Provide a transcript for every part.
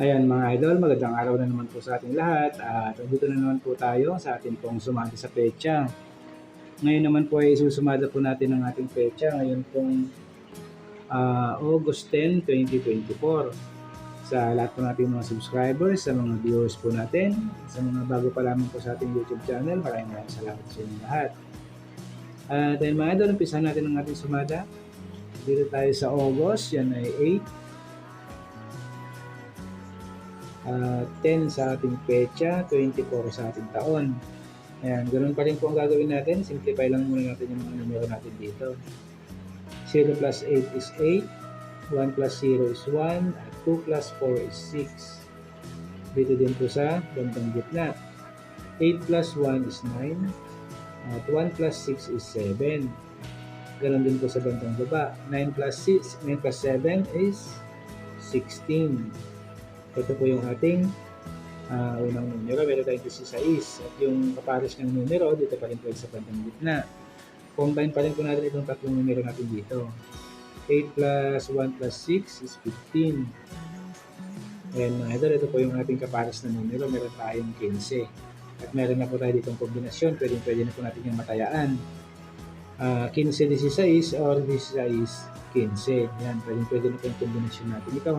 Ayan mga idol, magandang araw na naman po sa ating lahat at dito na naman po tayo sa ating pong sumati sa pecha. Ngayon naman po ay susumada po natin ang ating pecha ngayon pong ah, August 10, 2024. Sa lahat po nating mga subscribers, sa mga viewers po natin, sa mga bago pa lamang po sa ating YouTube channel, maraming maraming salamat sa inyo lahat. At dahil mga idol, umpisahan natin ang ating sumada. Dito tayo sa August, yan ay 8 Ah, 10 sa ating pecha, 24 sa ating taon. Ayan, ganun pa rin po ang gagawin natin. Simplify lang muna natin yung mga numero natin dito. 0 plus 8 is 8, 1 plus 0 is 1, at 2 plus 4 is 6. Dito din po sa bandang gitna. 8 plus 1 is 9, at 1 plus 6 is 7. Ganon din po sa bandang baba. 9 plus 6, 9 plus 7 is 16. Ito po yung ating ah, unang numero. Meron tayong 16. At yung kapares ng numero, dito pa rin po sa bandang gitna. Combine pa rin po natin itong tatlong numero natin dito. 8 plus 1 plus 6 is 15. Ayan mga idol, ito po yung ating kapares na numero. Meron tayong 15. At meron na po tayo ditong kombinasyon. Pwede, pwede na po natin yung matayaan. Ah, 15-16 or 16-15. Yan, pwede, pwede na po yung kombinasyon natin. Ito,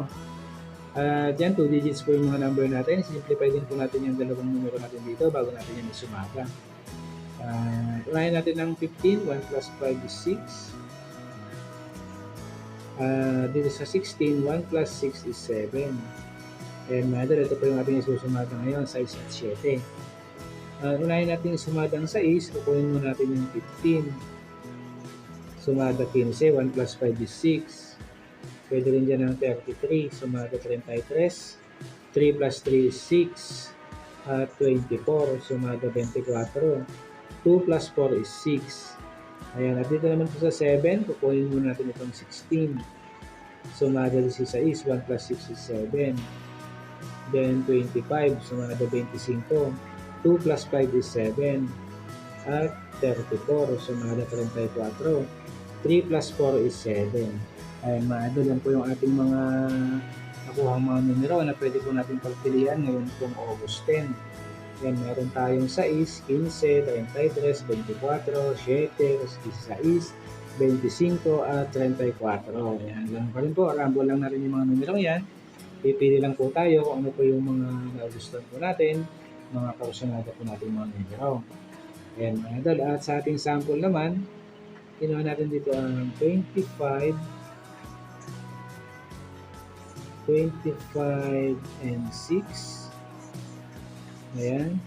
at yan, 2 digits po yung mga number natin. Simplify din po natin yung dalawang numero natin dito bago natin yan isumaga. Uh, unahin natin ng 15, 1 plus 5 is 6. Uh, dito sa 16, 1 plus 6 is 7. And mother, ito po yung ating isusumada ngayon, 6 at 7. Uh, unahin natin sumada ang 6, kukunin muna natin yung 15. Sumada 15, 1 plus 5 is 6. Pwede rin dyan ng 33, sumada 33. 3 plus 3 is 6. At 24, sumada 24. 2 plus 4 is 6. Ayan, at dito naman po sa 7, kukunin muna natin itong 16. Sumada 16 is 1 plus 6 is 7. Then 25, sumada 25. 2 plus 5 is 7. At 34, sumada 34. 3 plus 4 is 7. Ayan, mga idol, yan po yung ating mga nakuha mga numero na pwede po natin pagpilian ngayon pong August 10. Yan, meron tayong 6, 15, 33, 24, 7, 16, 25, at 34. Yan, lang pa rin po. Rambo lang natin yung mga numero yan. Pipili lang po tayo kung ano po yung mga nagustuhan po natin, mga porsyonado po natin mga numero. Yan, mga idol. At sa ating sample naman, kinuha natin dito ang 25, 25 and 6. Ayan.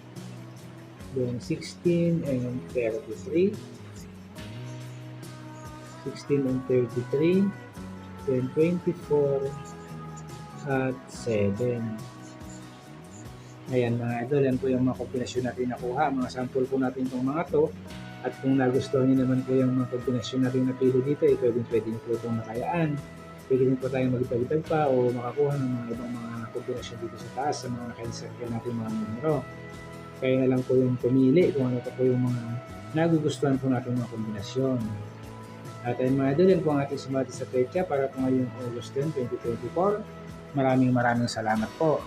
Then 16 and 33. 16 and 33. Then 24 at 7. Ayan mga idol, yan po yung mga kombinasyon natin nakuha. Mga sample po natin itong mga to. At kung nagustuhan niyo naman po yung mga kombinasyon natin napili dito, eh, pwede pwede niyo po itong nakayaan. Pwede din po tayong magdagdag pa o makakuha ng mga ibang mga kombinasyon dito sa taas sa mga nakainserte natin mga numero. Kaya na lang po yung pumili kung ano pa po yung mga nagugustuhan po natin mga kombinasyon. At ayun mga idol, po ang ating sumati sa pecha para po ngayong August 10, 2024. Maraming maraming salamat po.